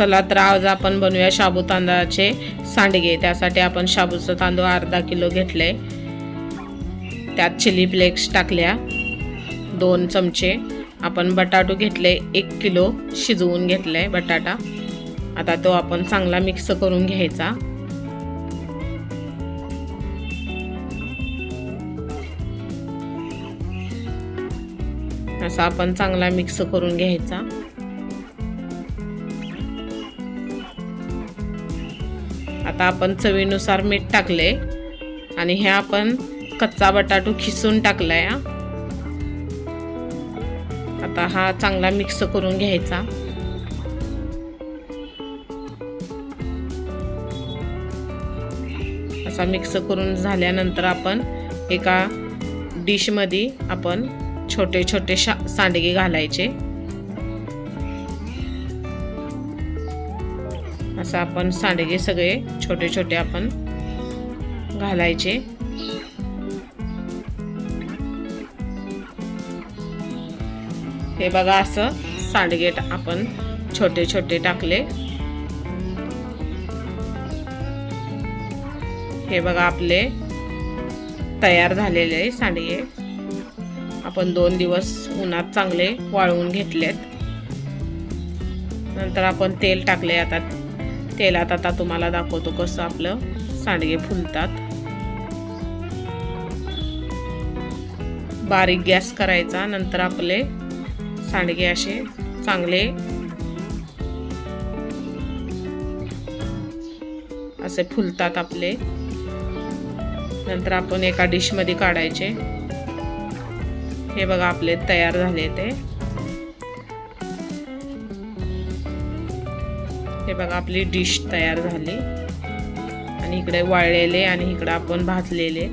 चला तर आज आपण बनवूया शाबू तांदळाचे सांडगे. त्यासाठी आपण शाबूचं तांदूळ अर्धा किलो घेतले त्यात चिली फ्लेक्स टाकल्या. दोन चमचे. आपण बटाटो घेतले एक किलो शिजवून घेतले बटाटा. आता तो आपण चांगला मिक्स करून घ्यायचा. असा आपण चांगला मिक्स करून घ्यायचा. आता आपण चवीनुसार मीठ टाकले आणि हे आपण कच्चा बटाटो खिसून टाकलाय हा. आता हा चांगला मिक्स करून घ्यायचा असा मिक्स करून झाल्यानंतर आपण एका डिशमध्ये आपण छोटे छोटे शा सांडगे घालायचे असं आपण सांडगे सगळे छोटे छोटे आपण घालायचे. हे बघा असं सांडगे टा- आपण छोटे छोटे टाकले. हे बघा आपले तयार झालेले सांडगे. आपण दोन दिवस उन्हात चांगले वाळवून घेतलेत. नंतर आपण तेल टाकले आता. तेलात आता तुम्हाला दाखवतो कसं आपलं सांडगे फुलतात. बारीक गॅस करायचा नंतर आपले सांडगे असे चांगले असे फुलतात आपले. नंतर आपण एका डिशमध्ये काढायचे. हे बघा आपले तयार झाले ते. हे बघा आपली डिश तयार झाली. आणि इकडे वाळलेले आणि इकडे आपण भाजलेले.